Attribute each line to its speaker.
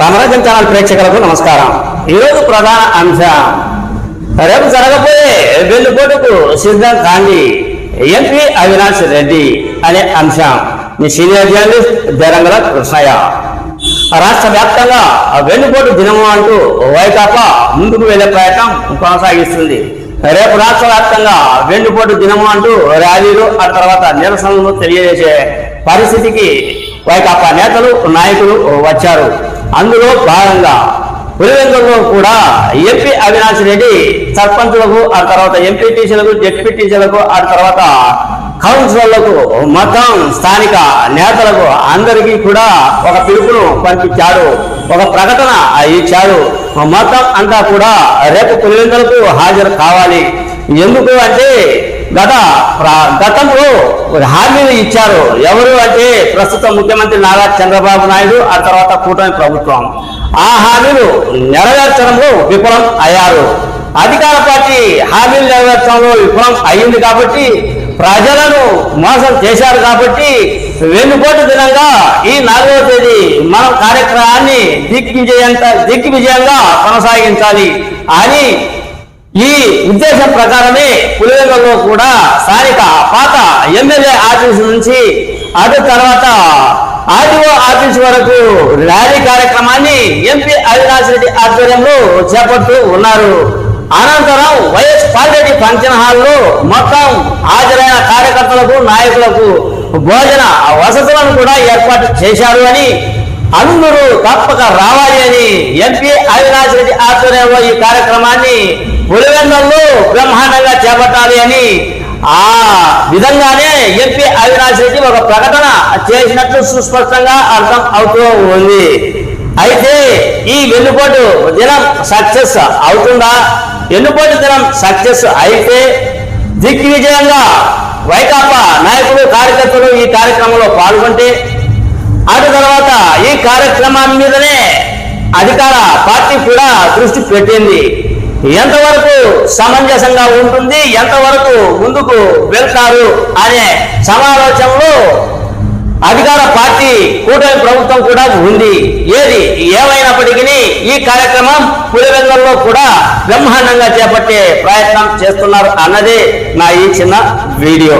Speaker 1: Ramarajan channel ప్రేక్షకులకు నమస్కారం. ఈరోజు ప్రధాన అంశం రేపు జరగబోయే వెన్నుపోటుకు సిద్ధం కాండి ఎంపీ అవినాష్ రెడ్డి అనే అంశం. మీ సీనియర్ జర్నలిస్ట్ దేరంగల కృష్ణయ్య. రాష్ట్ర వ్యాప్తంగా వెన్నుపోటు దినము అంటూ వైకాపా ముందుకు వెళ్ళే ప్రయత్నం కొనసాగిస్తుంది. రేపు రాష్ట్ర వ్యాప్తంగా వెన్నుపోటు దినము అంటూ ర్యాలీలు ఆ తర్వాత నిరసనలు తెలియజేసే పరిస్థితికి వైకాపా నేతలు నాయకులు వచ్చారు. అందులో భాగంగా పులివెందుల్లో కూడా ఎంపీ అవినాష్ రెడ్డి సర్పంచులకు ఆ తర్వాత ఎంపీటీసీలకు జెడ్పీటీసీలకు ఆ తర్వాత కౌన్సిలర్లకు మొత్తం స్థానిక నేతలకు అందరికీ కూడా ఒక పిలుపును పంపించాడు ఒక ప్రకటన ఇచ్చాడు మొత్తం అంతా కూడా రేపు పులివెందులకు హాజరు కావాలి. ఎందుకు అంటే గత గతంలో హామీలు ఇచ్చారు. ఎవరు అంటే ప్రస్తుత ముఖ్యమంత్రి నారా చంద్రబాబు నాయుడు ఆ తర్వాత కూటమి ప్రభుత్వం. ఆ హామీలు నెరవేర్చడంలో విఫలం అయ్యారు. అధికార పార్టీ హామీలు నెరవేర్చడంలో విఫలం అయ్యింది కాబట్టి ప్రజలను మోసం చేశారు కాబట్టి వెన్నుపోటు దినంగా ఈ నాలుగవ తేదీ మనం కార్యక్రమాన్ని దిగ్విజయంత దిగ్విజయంగా కొనసాగించాలి అని ఈ ఉద్దేశం ప్రకారమే పులివెందులో కూడా స్థానిక పాత ఎమ్మెల్యే ఆఫీస్ నుంచి అటు తర్వాత ఆర్టీఓ ఆఫీస్ వరకు ర్యాలీ కార్యక్రమాన్ని ఎంపీ అవినాష్ రెడ్డి ఆధ్వర్యంలో చేపడుతూ ఉన్నారు. అనంతరం వైఎస్ పాల్రెడ్డి ఫంక్షన్ హాల్లో మొత్తం హాజరైన కార్యకర్తలకు నాయకులకు భోజన వసతులను కూడా ఏర్పాటు చేశారు అని అందరూ తప్పక రావాలి అని ఎంపీ అవినాష్ రెడ్డి ఆధ్వర్యంలో ఈ కార్యక్రమాన్ని పులివెందుల్లో బ్రహ్మాండంగా చేపట్టాలి అని ఆ విధంగానే ఎంపీ అవినాష్ రెడ్డి ఒక ప్రకటన చేసినట్లు సుస్పష్టంగా అర్థం అవుతూ ఉంది. అయితే ఈ వెన్నుపోటు దినం సక్సెస్ అవుతుందా? వెన్నుపోటు దినం సక్సెస్ అయితే దిగ్విజయంగా వైకాపా నాయకులు కార్యకర్తలు ఈ కార్యక్రమంలో పాల్గొంటే అటు తర్వాత ఈ కార్యక్రమం మీదనే అధికార పార్టీ కూడా దృష్టి పెట్టింది. ఎంతవరకు సమంజసంగా ఉంటుంది. ఎంతవరకు ముందుకు వెళ్తారు అనే సమాలోచనలో అధికార పార్టీ కూటమి ప్రభుత్వం కూడా ఉంది. ఏది ఏమైనప్పటికీ ఈ కార్యక్రమం పులివెందుల్లో కూడా బ్రహ్మాండంగా చేపట్టే ప్రయత్నం చేస్తున్నారు అన్నదే నా ఈ చిన్న వీడియో.